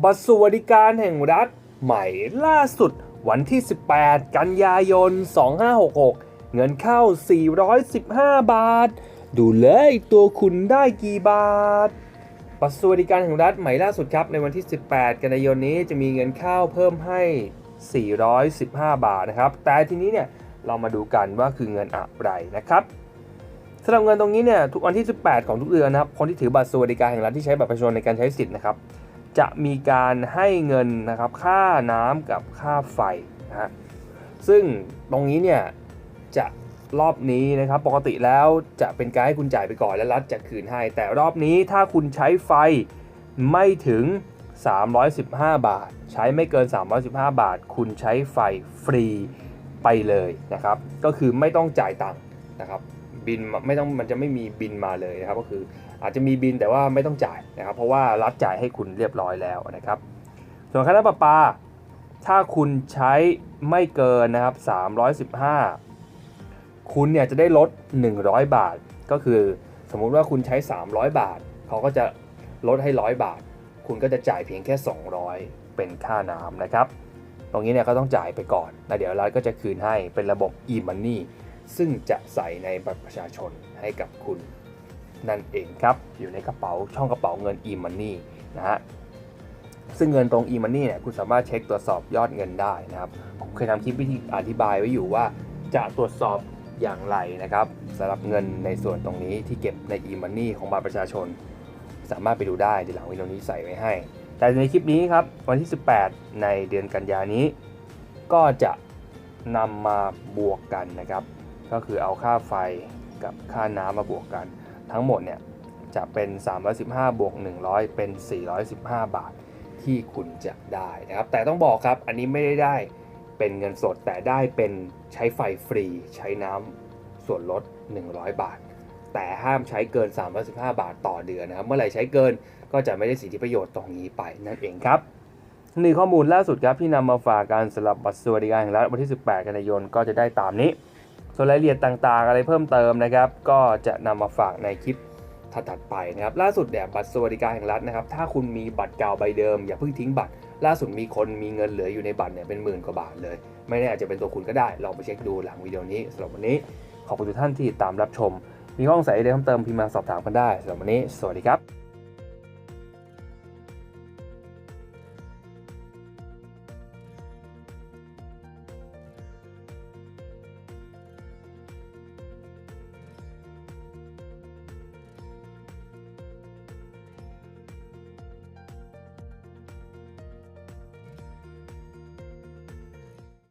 บัตรสวัสดิการแห่งรัฐใหม่ล่าสุดวันที่ 18 กันยายน 2566 เงินเข้า 415 บาท ดูเลยตัวคุณได้กี่บาท บัตรสวัสดิการแห่งรัฐใหม่ล่าสุดครับ ในวันที่ 18 กันยายนนี้จะมีเงินเข้าเพิ่มให้ 415 บาทนะครับ แต่ทีนี้เนี่ยเรามาดูกันว่าคือเงินอะไรนะครับสำหรับเงินตรงนี้เนี่ยทุกวันที่ 18 ของทุกเดือนนะครับ คนที่ถือบัตรสวัสดิการแห่งรัฐที่ใช้บัตรประชาชนในการใช้สิทธิ์นะครับ จะมีการให้เงินนะครับค่าน้ำกับค่าไฟนะฮะซึ่งตรงนี้เนี่ยจะรอบนี้นะครับปกติแล้วจะเป็นการให้คุณจ่ายไปก่อนแล้วรัฐจะคืนให้ แต่รอบนี้ถ้าคุณใช้ไฟไม่ถึง 315 บาท ใช้ไม่เกิน 315 บาท คุณใช้ไฟฟรีไปเลยนะครับ ก็คือไม่ต้องจ่ายตังค์นะครับ บินไม่ต้องมันจะไม่มีบินมาเลยนะครับก็คืออาจจะมีบินแต่ว่าไม่ต้องจ่ายนะครับ เพราะว่ารัฐจ่ายให้คุณเรียบร้อยแล้วนะครับ ส่วนค่าน้ำประปา ถ้าคุณใช้ไม่เกินนะครับ315 คุณเนี่ยจะได้ลด 100 บาท ก็คือสมมุติว่าคุณใช้ 300 บาท เขาก็จะลดให้ 100 บาท คุณก็จะจ่ายเพียงแค่ 200 เป็นค่าน้ำนะครับ ตรงนี้เนี่ยก็ต้องจ่ายไปก่อนแล้วเดี๋ยวรัฐก็จะคืนให้เป็นระบบ e-money ซึ่งจะใส่ในบัตรประชาชนให้กับคุณนั่นเองครับ อยู่ในกระเป๋าช่องกระเป๋าเงิน e-money นะฮะซึ่งเงินตรง e-money เนี่ยคุณสามารถเช็คตรวจสอบยอดเงินได้นะครับ ผมเคยทำคลิปวิธีอธิบายไว้อยู่ว่าจะตรวจสอบอย่างไรนะครับสำหรับเงินในส่วนตรงนี้ที่เก็บใน e-money ของบัตรประชาชน สามารถไปดูได้ในหลังวิดีโอนี้ใส่ไว้ให้ แต่ในคลิปนี้ครับวันที่ 18 ในเดือนกันยานี้ ก็จะนำมาบวกกันนะครับ ก็คือเอาค่าไฟกับค่าน้ำมาบวกกัน ทั้งหมดเนี่ยจะเป็น 315 บวก 100 เป็น 415 บาทที่คุณจะได้นะครับ แต่ต้องบอกครับอันนี้ไม่ได้ได้เป็นเงินสดแต่ได้เป็นใช้ไฟฟรี ใช้น้ำส่วนลด 100 บาท แต่ห้ามใช้เกิน 315 บาทต่อเดือนนะครับ เมื่อไหร่ใช้เกินก็จะไม่ได้สิทธิประโยชน์ตรงนี้ไปนั่นเองครับนี่ข้อมูลล่าสุดครับที่นำมาฝากการสำหรับบัตรสวัสดิการแห่งรัฐวันที่ 18 กันยายนก็จะได้ตามนี้ ส่วนรายละเอียดต่างๆ อะไรเพิ่มเติมนะครับ ก็จะนำมาฝากในคลิปถัดๆไปนะครับ ล่าสุดเนี่ยบัตรสวัสดิการแห่งรัฐนะครับ ถ้าคุณมีบัตรเก่าใบเดิม อย่าเพิ่งทิ้งบัตร ล่าสุดมีคนมีเงินเหลืออยู่ในบัตรเนี่ยเป็นหมื่นกว่าบาทเลย ไม่แน่อาจจะเป็นตัวคุณก็ได้ ลองไปเช็คดูหลังวิดีโอนี้สำหรับวันนี้ ขอบคุณทุกท่านที่ติดตามรับชม มีข้อสงสัยใดเพิ่มเติมพิมพ์มาสอบถามกันได้สำหรับวันนี้ สวัสดีครับ